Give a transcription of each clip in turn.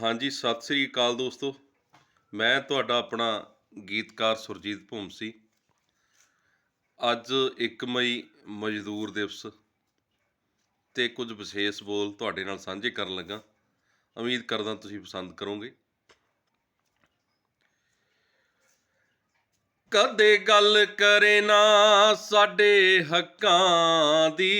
ਹਾਂਜੀ, ਸਤਿ ਸ੍ਰੀ ਅਕਾਲ ਦੋਸਤੋ। ਮੈਂ ਤੁਹਾਡਾ ਆਪਣਾ ਗੀਤਕਾਰ ਸੁਰਜੀਤ ਭੁੰਮਸੀ। ਅੱਜ 1 ਮਈ ਮਜ਼ਦੂਰ ਦਿਵਸ ਤੇ ਕੁਝ ਵਿਸ਼ੇਸ਼ ਬੋਲ ਤੁਹਾਡੇ ਨਾਲ ਸਾਂਝੇ ਕਰਨ ਲੱਗਾ। ਉਮੀਦ ਕਰਦਾ ਤੁਸੀਂ ਪਸੰਦ ਕਰੋਗੇ। ਕਦੇ ਗੱਲ ਕਰੇ ਨਾ ਸਾਡੇ ਹੱਕਾਂ ਦੀ,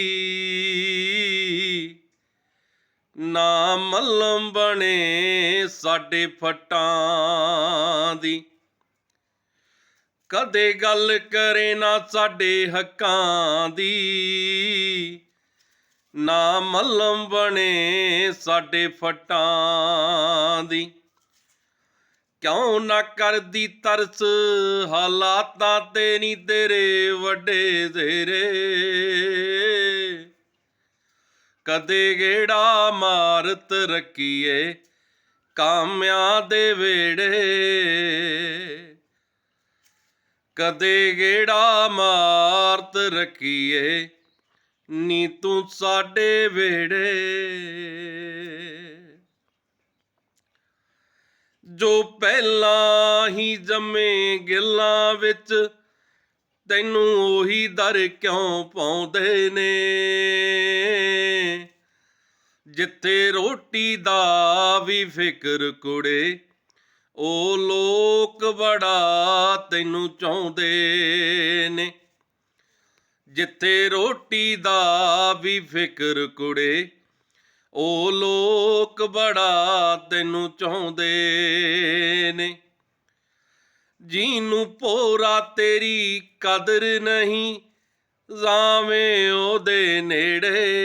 ਨਾ ਮੱਲਮ ਬਣੇ ਸਾਡੇ ਫਟਾਂ ਦੀ। ਕਦੇ ਗੱਲ ਕਰੇ ਨਾ ਸਾਡੇ ਹੱਕਾਂ ਦੀ। ਨਾ ਮੱਲਮ ਬਣੇ ਸਾਡੇ ਫਟਾਂ ਦੀ। ਕਿਉਂ ਨਾ ਕਰਦੀ ਤਰਸ ਹਾਲਾਤਾਂ ਤੇ ਨਹੀਂ ਤੇਰੇ ਵੱਡੇ ਤੇਰੇ ਕਦੇ ਗੇੜਾ ਮਾਰਤ ਰੱਖੀਏ ਕਾਮਿਆਂ ਦੇ ਵੇੜੇ। ਕਦੇ ਗੇੜਾ ਮਾਰਤ ਰੱਖੀਏ ਨੀ ਤੂੰ ਸਾਡੇ ਵੇੜੇ। ਜੋ ਪਹਿਲਾਂ ਹੀ ਜੰਮੇ ਗਿੱਲਾਂ ਵਿੱਚ ਤੈਨੂੰ ਉਹੀ ਦਰ ਕਿਉਂ ਪਾਉਂਦੇ ਨੇ? ਜਿੱਥੇ ਰੋਟੀ ਦਾ ਵੀ ਫਿਕਰ ਕੁੜੇ, ਉਹ ਲੋਕ ਬੜਾ ਤੈਨੂੰ ਚਾਹੁੰਦੇ ਨੇ। ਜਿੱਥੇ ਰੋਟੀ ਦਾ ਵੀ ਫਿਕਰ ਕੁੜੇ, ਉਹ ਲੋਕ ਬੜਾ ਤੈਨੂੰ ਚਾਹੁੰਦੇ ਨੇ। ਜੀਨੂੰ ਪੋਰਾ ਤੇਰੀ ਕਦਰ ਨਹੀਂ, ਜਾਵੇਂ ਉਹਦੇ ਨੇੜੇ।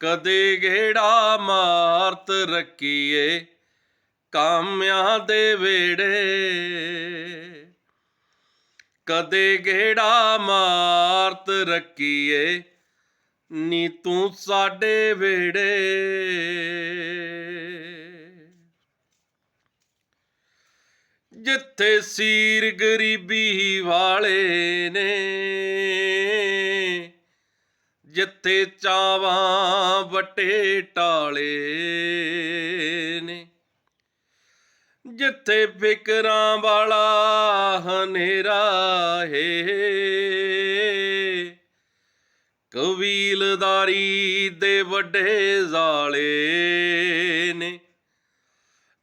ਕਦੇ ਗੇੜਾ ਮਾਰਤ ਰੱਖੀਏ ਕਾਮਿਆਂ ਦੇ ਵੇੜੇ ਕਦੇ ਗੇੜਾ ਮਾਰਤ ਰੱਖੀਏ ਨੀ ਤੂੰ ਸਾਡੇ ਵੇੜੇ ਜਿੱਥੇ ਸੀਰ ਗਰੀਬੀ ਵਾਲੇ ਨੇ ਜਿੱਥੇ ਚਾਵਾਂ ਵਟੇ ਟਾਲੇ ਨੇ, ਜਿੱਥੇ ਫਿਕਰਾਂ ਵਾਲਾ ਹਨੇਰਾ ਹੈ। ਕਬੀਲਦਾਰੀ ਦੇ ਵੱਡੇ ਜ਼ਾਲੇ ਨੇ,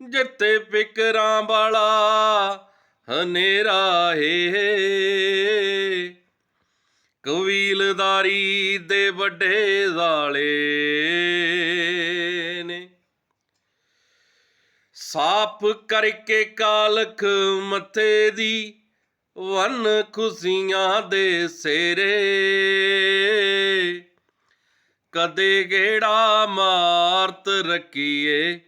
ਜਿੱਥੇ ਫਿਕਰਾਂ ਵਾਲਾ ਹਨੇਰਾ ਹੈ। ਕਬੀਲਦਾਰੀ ਦੇ ਵੱਡੇ ਜ਼ਾਲੇ ਨੇ। ਸਾਫ਼ ਕਰਕੇ ਕਾਲਖ ਮੱਥੇ ਦੀ ਵਨ ਖੁਸ਼ੀਆਂ ਦੇ ਸੇਰੇ। ਕਦੇ ਗੇੜਾ ਮਾਰਤ ਰੱਖੀਏ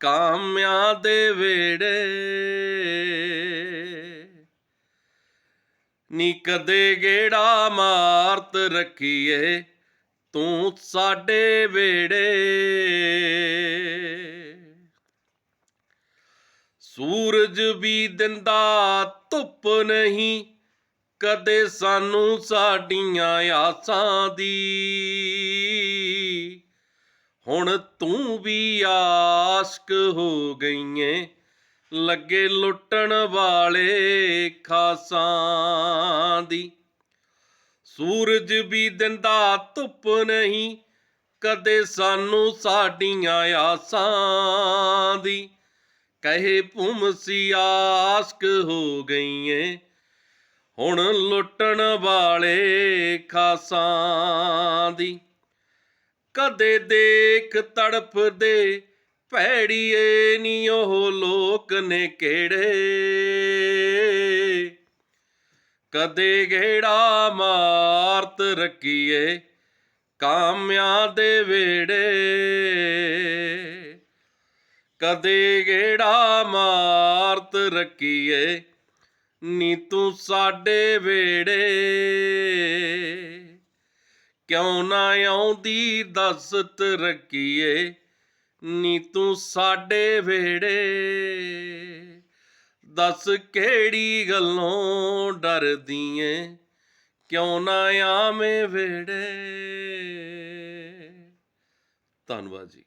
ਕਾਮਿਆਂ ਦੇ ਵੇੜੇ ਨੀ ਕਦੇ ਗੇੜਾ ਮਾਰਤ ਰੱਖੀਏ ਤੂੰ ਸਾਡੇ ਵੇੜੇ ਸੂਰਜ ਵੀ ਦਿੰਦਾ ਧੁੱਪ ਨਹੀਂ, ਕਦੇ ਸਾਨੂੰ ਸਾਡੀਆਂ ਆਸਾਂ ਦੀ। ਹੁਣ ਤੂੰ ਵੀ ਆਸ਼ਕ ਹੋ ਗਈਏ ਲੱਗੇ ਲੁੱਟਣ ਵਾਲੇ ਖਾਸਾਂ ਦੀ। ਸੂਰਜ ਵੀ ਦਿੰਦਾ ਧੁੱਪ ਨਹੀਂ, ਕਦੇ ਸਾਨੂੰ ਸਾਡੀਆਂ ਆਸਾਂ ਦੀ। ਕਹੇ ਭੁਮਸੀ ਆਸ਼ਕ ਹੋ ਗਈਏ, ਹੁਣ ਲੁੱਟਣ ਵਾਲੇ ਖਾਸਾਂ ਦੀ। ਕਦੇ ਦੇਖ ਤੜਫਦੇ ਭੈੜੀਏ ਨੀ ਉਹ ਲੋਕ ਨੇ ਕਿਹੜੇ? ਕਦੇ ਗੇੜਾ ਮਾਰਤ ਰੱਖੀਏ ਕਾਮਿਆਂ ਦੇ ਵੇੜੇ ਕਦੇ ਗੇੜਾ ਮਾਰਤ ਰੱਖੀਏ ਨੀ ਤੂੰ ਸਾਡੇ ਵੇੜੇ ਕਿਉਂ ਨਾ ਆਉਂਦੀ ਦਸਤ ਰੱਖੀਏ ਨੀ ਤੂੰ ਸਾਡੇ ਵੇੜੇ ਦੱਸ ਕਿਹੜੀ ਗੱਲੋਂ ਡਰਦੀ ਏ ਕਿਉਂ ਨਾ ਆਵੇਂ ਵੇੜੇ ਧੰਨਵਾਦ ਜੀ।